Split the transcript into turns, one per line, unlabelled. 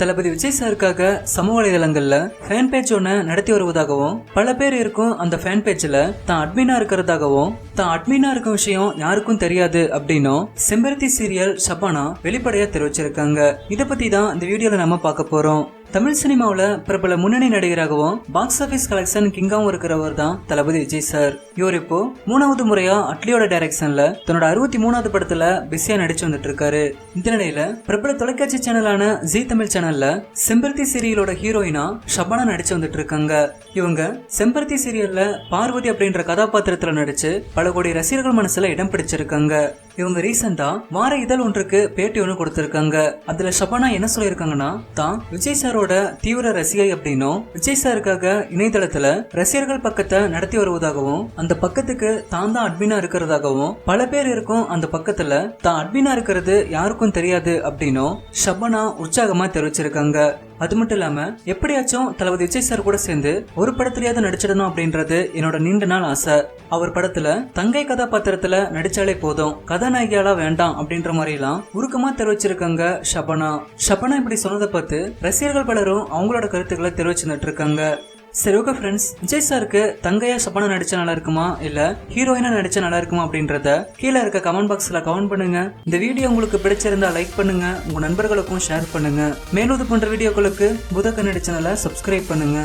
தளபதி விஜய் சாருக்காக சமூக வலைதளங்கள்ல fan page ஒன்று நடத்தி வருவதாகவும் பல பேர் இருக்கும் அந்த ஃபேன் பேஜ்ல தான் அட்மினா இருக்கிறதாகவும் தான் அட்மினா இருக்க விஷயம் யாருக்கும் தெரியாது அப்படின்னும் செம்பருத்தி சீரியல் ஷபானா வெளிப்படையா தெரிவிச்சிருக்காங்க. இதை பத்தி தான் இந்த வீடியோல நம்ம பார்க்க போறோம். தமிழ் சினிமாவில் பிரபல முன்னணி நடிகராகவும் பாக்ஸ் ஆஃபீஸ் கலெக்ஷன் கிங்காவும் இருக்கிறவர் தான் தளபதி விஜய் சார். இவர் இப்போ மூணாவது முறையா அட்லியோட டைரக்ஷன்ல தன்னோட அறுபத்தி மூணாவது படத்துல பிஸியா நடிச்சு வந்துட்டு இருக்காரு. இந்த நிலையில பிரபல தொலைக்காட்சி சேனலான ஜி தமிழ் சேனல்ல செம்பருத்தி சீரியலோட ஹீரோயினா ஷபானா நடிச்சு வந்துட்டு இருக்காங்க. இவங்க செம்பருத்தி சீரியல்ல பார்வதி அப்படின்ற கதாபாத்திரத்துல நடிச்சு பல கோடி ரசிகர்கள் மனசுல இடம் பிடிச்சிருக்காங்க. இவங்க ரீசெண்டா வார இதழ் ஒன்றுக்கு பேட்டி ஒன்று கொடுத்திருக்காங்க. அதுல ஷபானா என்ன சொல்லியிருக்காங்கன்னா தான் விஜய் சாரோட தீவிர ரசிகை அப்படின்னும் விஜய் சாருக்காக இணையதளத்துல ரசிகர்கள் பக்கத்தை நடத்தி வருவதாகவும் அந்த பக்கத்துக்கு தான் தான் அட்மினா இருக்கிறதாகவும் பல பேர் இருக்கும் அந்த பக்கத்துல தான் அட்மினா இருக்கிறது யாருக்கும் தெரியாது அப்படின்னும் ஷபானா உற்சாகமா தெரிவிச்சிருக்காங்க. அது மட்டும் இல்லாம எப்படியாச்சும் தளபதி விஜய் சார் கூட சேர்ந்து ஒரு படத்திலேயாவது நடிச்சிடணும் அப்படின்றது என்னோட நீண்ட நாள் ஆசை. அவர் படத்துல தங்கை கதாபாத்திரத்துல நடிச்சாலே போதும். கதாநாயகியாலா வேண்டாம் அப்படின்ற மாதிரிலாம் உருக்கமா தெரிவிச்சிருக்காங்க ஷபனா. ஷபனா இப்படி சொன்னதை பார்த்து ரசிகர்கள் பலரும் அவங்களோட கருத்துக்களை தெரிவிச்சுட்டு இருக்காங்க. சரி ஓகே ஃப்ரெண்ட்ஸ் விஜய் சாருக்கு தங்கையா ஷபனா நடிச்சா நல்லா இருக்குமா? இல்ல ஹீரோயினா நடிச்சா நல்லா இருக்குமா அப்படின்றத கீழே இருக்க கமெண்ட் பாக்ஸ்ல கமெண்ட் பண்ணுங்க. இந்த வீடியோ உங்களுக்கு பிடிச்சிருந்தா லைக் பண்ணுங்க. உங்க நண்பர்களுக்கும் ஷேர் பண்ணுங்க. மேலும் இது போன்ற வீடியோக்களுக்கு புதக்கன் கன்னடி நல்லா சப்ஸ்கிரைப் பண்ணுங்க.